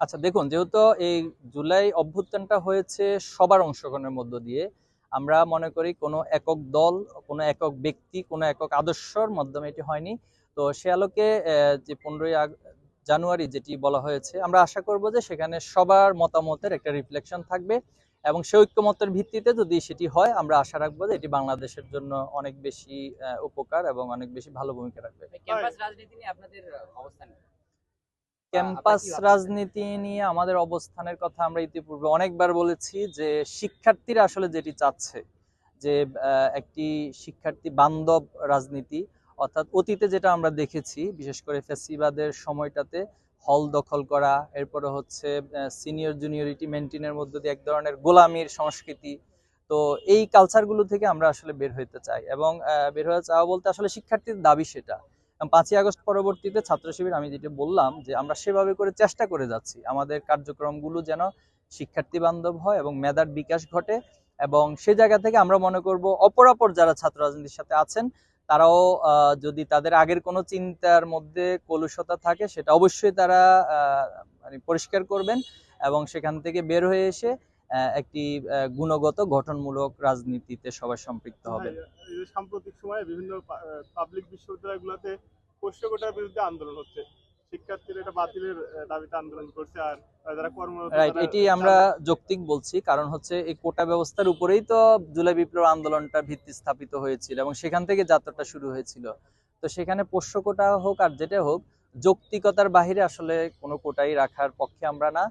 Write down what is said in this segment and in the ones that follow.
আচ্ছা দেখুন, যেহেতু এই জুলাই অভ্যুত্থানটা হয়েছে সবার অংশগ্রহণের মধ্য দিয়ে, আমরা মনে করি কোনো একক দল, কোনো একক ব্যক্তি, কোনো একক আদর্শর মাধ্যমে এটি হয়নি তো সে আলোকে যে পনেরোই জানুয়ারি যেটি বলা হয়েছে, আমরা আশা করব যে সেখানে সবার মতামতের একটা রিফ্লেকশন থাকবে এবং সে ঐক্যমতের ভিত্তিতে যদি সেটি হয়, আমরা আশা রাখব যে এটি বাংলাদেশের জন্য অনেক বেশি উপকার এবং অনেক বেশি ভালো ভূমিকা রাখবে ক্যাম্পাস রাজনীতি নিয়ে আপনাদের অবস্থান? ক্যাম্পাস রাজনীতি নিয়ে আমাদের অবস্থানের কথা আমরা ইতিপূর্বে অনেকবার বলেছি যে শিক্ষার্থীরা আসলে যেটি চাচ্ছে যে একটি শিক্ষার্থী বান্ধব রাজনীতি অর্থাৎ অতীতে যেটা আমরা দেখেছি বিশেষ করে ফেসিবাদের সময়টাতে হল দখল করা এরপরে হচ্ছে সিনিয়র জুনিয়রিটি মেনটেনের মধ্য দিয়ে এক ধরনের গোলামির সংস্কৃতি তো এই কালচারগুলো থেকে আমরা আসলে বের হইতে চাই এবং বের হয়ে চাওয়া বলতে আসলে শিক্ষার্থীর দাবি সেটা। পাঁচই আগস্ট পরবর্তীতে ছাত্র শিবির, আমি যেটা বললাম যে আমরা সেভাবে করে চেষ্টা করে যাচ্ছি। আমাদের কার্যক্রমগুলো যেন শিক্ষার্থী বান্ধব হয় এবং মেধার বিকাশ ঘটে এবং সে জায়গা থেকে আমরা মনে করব অপরাপর যারা ছাত্র রাজনীতির সাথে আছেন, তারাও যদি তাদের আগের কোনো চিন্তার মধ্যে কলুষতা থাকে, সেটা অবশ্যই তারা মানে পরিষ্কার করবেন এবং সেখান থেকে বের হয়ে এসে একটি আহ, গুণগত গঠনমূলক রাজনীতিতে সবাই সম্পৃক্ত হবে। সাম্প্রতিক সময়ে বিভিন্ন পাবলিক বিশ্ববিদ্যালয়গুলোতে পোষ্য কোটার বিরুদ্ধে আন্দোলন হচ্ছে। শিক্ষার্থীরা এটা বাতিলের আহ, দাবিতে আন্দোলন করছে আর যারা কর্মরত রাইট এটি আমরা যৌক্তিক বলছি কারণ হচ্ছে এই কোটা ব্যবস্থার উপরেই তো জুলাই বিপ্লব আন্দোলনটা ভিত্তি স্থাপিত হয়েছিল এবং সেখান থেকে যাত্রাটা শুরু হয়েছিল। তো সেখানে পোষ্য কোটা হোক আর যেটা হোক যৌক্তিকতার বাহিরে আসলে কোনো কোটাই রাখার পক্ষে আমরা না।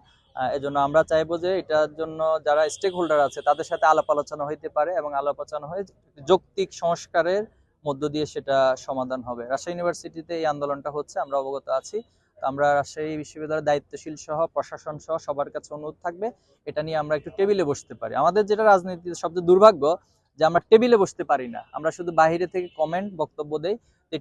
এজন্য আমরা চাইব যে এটার জন্য যারা স্টেক হোল্ডার আছে তাদের সাথে আলাপ আলোচনা হইতে পারে এবং আলাপ আলোচনা হয়ে যৌক্তিক সংস্কারের মধ্য দিয়ে সেটা সমাধান হবে। রাজশাহী ইউনিভার্সিটিতে এই আন্দোলনটা হচ্ছে, আমরা অবগত আছি। আমরা রাজশাহী বিশ্ববিদ্যালয়ের দায়িত্বশীল সহ, প্রশাসন সহ সবার কাছে অনুরোধ থাকবে, এটা নিয়ে আমরা একটু টেবিলে বসতে পারি। আমাদের যেটা রাজনীতির সবচেয়ে দুর্ভাগ্য যে আমরা টেবিলে বসতে পারি না। আমরা শুধু বাইরে থেকে কমেন্ট বক্তব্য দেই।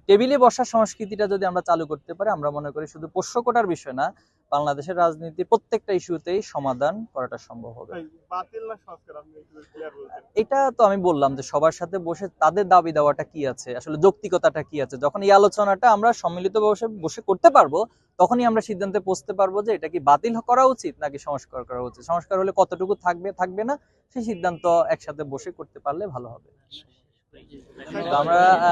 টেবিলে বসার সংস্কৃতিটা যদি আমরা চালু করতে পারি আমরা মনে করি শুধু পোষ্য কোটার বিষয় না বাংলাদেশের রাজনীতির প্রত্যেকটা ইস্যুতেই সমাধান করাটা সম্ভব হবে। এই বাতিল না সংস্কার আপনি একটু ক্লিয়ার বলছেন। এটা তো আমি বললাম যে সবার সাথে বসে তাদের দাবি দেওয়াটা কি আছে আসলে যৌক্তিকতাটা কি আছে? যখন এই আলোচনাটা আমরা সম্মিলিত বসে বসে করতে পারব তখনই আমরা সিদ্ধান্তে পৌঁছতে পারব যে এটা কি বাতিল করা উচিত নাকি সংস্কার করা উচিত। সংস্কার হলে কতটুকু থাকবে থাকবে না সেই সিদ্ধান্ত একসাথে বসে করতে পারলে ভালো হবে। আমরা